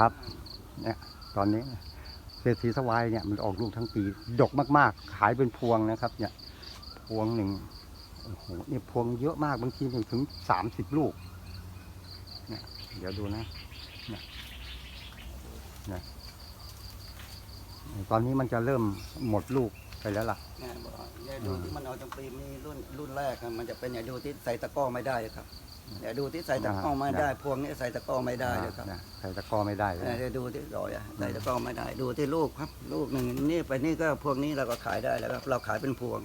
ครับ เนี่ยตอนนี้เศรษฐีสวายเนี่ยมันออกลูกทั้งปี ดกมากๆ ขายเป็นพวงนะครับ เนี่ย พวงหนึ่งโอ้โหเนี่ยพวงเยอะมากบางทีเนี่ยถึงสามสิบลูกเนี่ยเดี๋ยวดูนะเนี่ยเนี่ยตอนนี้มันจะเริ่มหมดลูก ไปแล้วล่ะเนี่ยบอกว่าเนี่ยดูที่มันเอาจังปีมีรุ่นรุ่นแรกอะมันจะเป็นอย่าดูที่ใส่ตะกร้อไม่ได้ครับอย่าดูที่ใส่ตะกร้อไม่ได้ พวงนี้ใส่ตะกร้อไม่ได้เลยครับนะใส่ตะกร้อไม่ได้เลยเนี่ยเดี๋ยวดูที่รอยอะใส่ตะกร้อไม่ได้ ดูที่ลูกครับลูกหนึ่งนี่ไปนี่ก็พวงนี้เราก็ขายได้แล้วครับเราขายเป็นพวง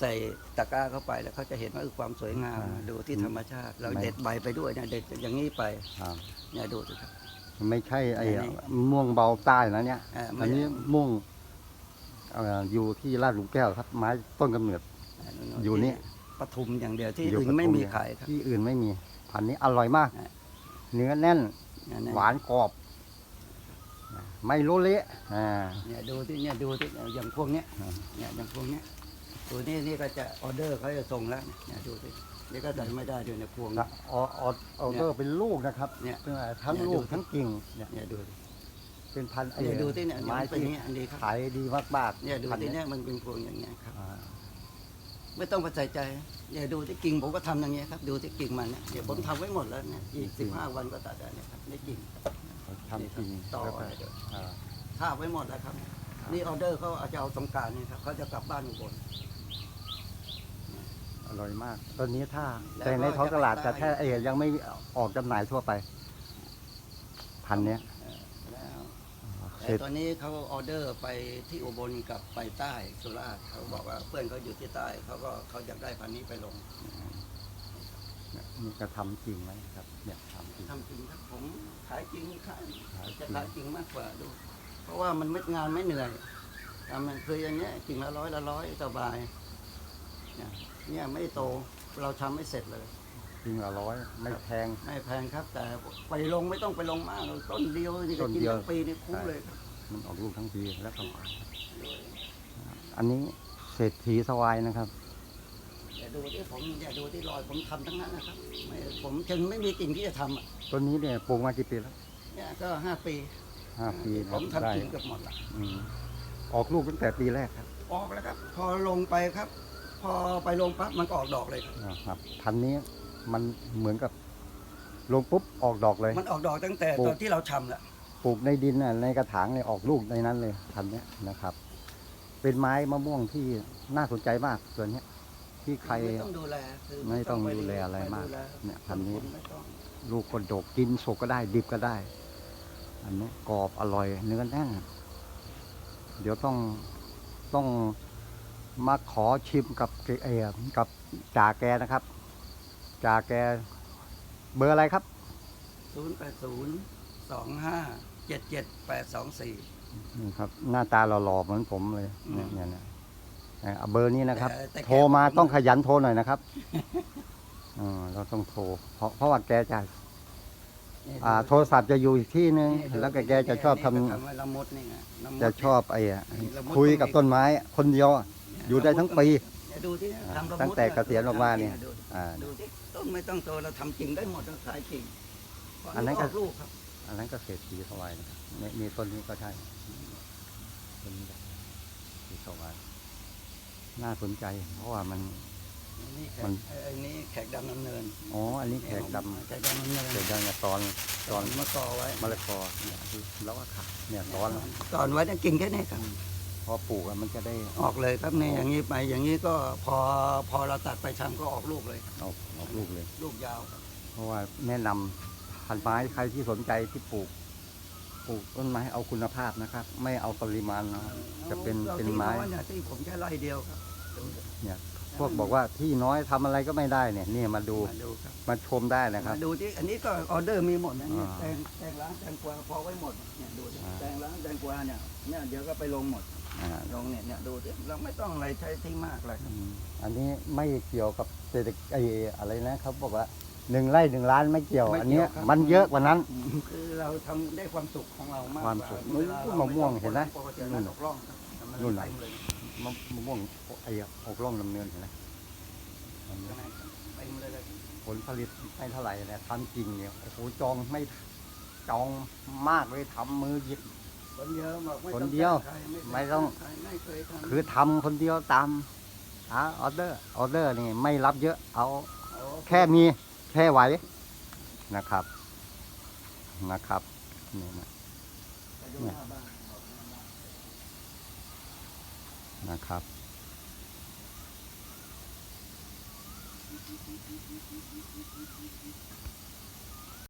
ใส่ตะกร้าเข้าไปแล้วเขาจะเห็นว่าคือความสวยงามดูที่ธรรมชาติ เราเด็ดใบไปด้วยเนี่ยเด็ดอย่างนี้ไปครับเนี่ยดูสิครับไม่ใช่ไอ้ไหนม่วงเบาใต้นะเนี่ยอ่าอัไม่นนี้ม่วงเอ่ออยู่ที่ลาดหลุมแก้วครับไม้ต้นกำเนิด อยู่นี่ปทุมอย่างเดียวที่อยู่อื่นปทุไม่มีเนี่ยขายครับที่อื่นไม่มีพันธุ์นี้อร่อยมากอ่าเนื้อแน่นเนี่ยเนี่ยหวานกรอบ ไม่โลเละอ่าเนี่ยดูที่เนี่ยดูที่อย่างพวกเนี้ยอ่าเนี่ยอย่างพวกเนี้ยตัวนี้นี่ก็จะออเดอร์เขาจะส่งแล้วเนี่ยดูสินี่ก็ใส่ไม่ได้ด้วยเนี่ยพวงแล้วออออออเดอร์เป็นลูกนะครับ เนี่ยทั้งเนี่ยลูกดูทั้งกิ่งเนี่ยเนี่ยดูสิ เป็นพันธุ์ไอ้เนี่ยดูที่เนี่ยไม้มันเป็นที่อย่างนี้อันดีครับขายดีมากๆเนี่ยดูพันธุ์ที่เนี่ยมันเป็นพวงอย่างเงี้ยครับ อ่าไม่ต้องไปใส่ใจเนี่ยดูที่กิ่งผมก็ทำอย่างเงี้ยครับดูที่กิ่งมันเนี่ยเดี๋ยวผมทำไว้หมดแล้วเนี่ยอีกสิบห้าวันก็ตัดได้เนี่ยครับนี่กิ่งทำจริงต่อ แล้วก็เดี๋ยวอ่า ทาบไว้หมดแล้วครับ นี่ออเดอร์เขาอาจจะเอาสงกรารนี่ครับเขาจะกลับบ้านอุบล อร่อยมากตอนนี้ถ้าแล้วแต่ในท้องตลาดก็แต่จะแค่เออยังไม่ออกจำหน่ายทั่วไป พันธุ์เนี้ยเออแล้วเส แต่ร็จตอนนี้เขาออเดอร์ไปที่อุบลกับไปใต้สุราษฎร์เขาบอกว่าเพื่อนเขาอยู่ที่ใต้เขาก็เขาอยากได้พันธุ์นี้ไปลงนี่จะทำจริงไหมครับเนี่ยทำจริงทำจริงครับผมขายจริงขายขายจริจะงขายจริงมากกว่าดู เพราะว่ามันไม่งานไม่เหนื่อยทำมันคืออย่างเงี้ยจริงละร้อยละร้อยสบายเนี่ยเนี่ยไม่โตเราทำไม่เสร็จเลย จริงละร้อยไม่แพง ไม่แพงครับ แต่ไปลงไม่ต้องไปลงมากเลยต้นเดียวนี่ก็ต้นกินเดียว ทั้งปีนี่คุ้มเลยครับมันออกลูกทั้งปีแล้วก็อันนี้เศรษฐีสวายนะครับ อย่าดูที่ผมอย่าดูที่รอยผมทำทั้งนั้นนะครับไม่ผมจึงไม่มีกิ่งที่จะทำอะต้นนี้เนี่ยปลูกมากี่ปีแล้วเนี่ยก็ห้าปีห้าปีผมครับได้ทำกิ่งเกือบหมดละ อืมออกลูกตั้งแต่ปีแรกครับออกแล้วครับ พอลงไปครับ พอไปลงปั๊บมันก็ออกดอกเลยครับ นะครับพันธุ์นี้ มันเหมือนกับลงปุ๊บออกดอกเลย มันออกดอกตั้งแต่ปลูก ตอนที่เราทำแหละปปลูกในดินน่ะในกระถางเนี่ยออกลูกในนั้นเลยพันธุ์เนี้ยนะครับ เป็นไม้มะม่วงที่น่าสนใจมากตัวเนี้ยที่ใคร ไม่ต้องดูแลคือไม่ต้องปดูแลอะไรมากดูแลเนี่ยพันธุ์นี้ ไม่ต้องลูกคนดกกินสุกก็ได้ดิบก็ได้ อันนี้กรอบอร่อยเนื้อแน่นเดี๋ยวต้องต้องมาขอชิมกับเออกับจ่าแกนะครับ จ่าแกเบอร์อะไรครับ ศูนย์แปดศูนย์สองห้าเจ็ดเจ็ดแปดสองสี่ นี่ครับ หน้าตาหล่อๆเหมือนผมเลยอืมเนี่ยเนี่ยเนี่ยเอาเบอร์นี้นะครับ แต่แต่แก โทรมาต้องขยันโทรหน่อยนะครับอืมเราต้องโทรเพราะเพราะว่าแกจะอ่าโทรศัพท์จะอยู่อีกที่นึงแล้วก็แกจะชอบทำนี่ก็ทำไว้ละมุดนี่ไงละมุด จะชอบไอ้อะนี่ละมุดคุยกับต้นไม้คนเดียวอะอยู่ได้ทั้งปีเนี่ย ดูที่ทำละมุดตั้งแต่เกษียณออกมาเนี่ยดูอ่า ดูที่ต้นไม่ต้องโตเราทำจริงได้หมดเราขายจริงอันนั้นก็ออกลูกครับอันนั้นก็เศรษฐีสวายนะครับนี่มีต้นนี้ก็ใช่ต้นนี้สีสวายน่าสนใจ เพราะว่ามันนี่แขมักน เอ้ยนี่แขกดำน้ำเนินอ๋อ อันนี้แขกดแขกดำน้ำเนินำแขกดำเนี่ยตอนตอนมะกอไว้มะละกอเนี่ยคือแล้วก็ขาเนี่ยตอน ตอนไว้เนี่ยกิ่งแค่นี้ครับพ อปลูกอะมันจะได้ออกเลยครับนี่อย่างนี้ไปอย่างนี้ก็พอพอเราตัดไปชำก็ออกลูกเลยครับออกออกลูกเลย ลูกยาวครับเพราะว่าแนะนำพันไม้ใครที่สนใจที่ปลูก ปลูกต้นไม้เอาคุณภาพนะครับ ไม่เอาปริมาณนะครับจะเป็นราเป็นที่ไม้อยเนี่ยที่ผมแค่ไร่เดียวครับพวกบอกว่าที่น้อยทำอะไรก็ไม่ได้เนี่ยนี่มาดูมาดูครับมาชมได้นะครับมาดูที่อันนี้ก็ออเดอร์มีหมดนะเนี่ยอ่าแตงแตงล้างแตงกวาพอไว้หมดเนี่ยดูดิอ่าแตงล้างแตงกวาเนี่ยเนี่ยเดี๋ยวก็ไปลงหมดอ่า ลงเนี่ยเนี่ยดูดิเราไม่ต้องอะไรใช้ที่มากเลยครับอืมอันนี้ไม่เกี่ยวกับเศรษฐกิจไอ้อะไรนะเขาบอกว่าหนึ่งไร่หนึ่งล้านไม่เกี่ยว อันเนี้ยมันเยอะกว่านั้น คือเราทำได้ความสุขของเรามากความสุขกเวลานู่นมะม่วงเห็นไหมปกติเราตกร่องครับนู่นน่ะเต็มเลยมะมะม่วงไอ้อกล่องลำเนินเห็นไหมอันนี้เต็มเลยเลยผลผลิตไม่เท่าไหร่เนี่ยทำจริงเนี่ยโอ้โหจองไม่จองมากเลยทำมือหยิบ คนเดียวบอกไม่คนต้องเดียวจ้างใครไม่ต้อง ใครไม่เคยทำคือทำคนเดียวตามอาออเดอร์ออเดอร์นี่ไม่รับเยอะเอาโอ้แค่มีแค่ไหวนะครับนะครับนี่นะ ไปดูหน้าบ้านออกหน้าบ้านนะครับน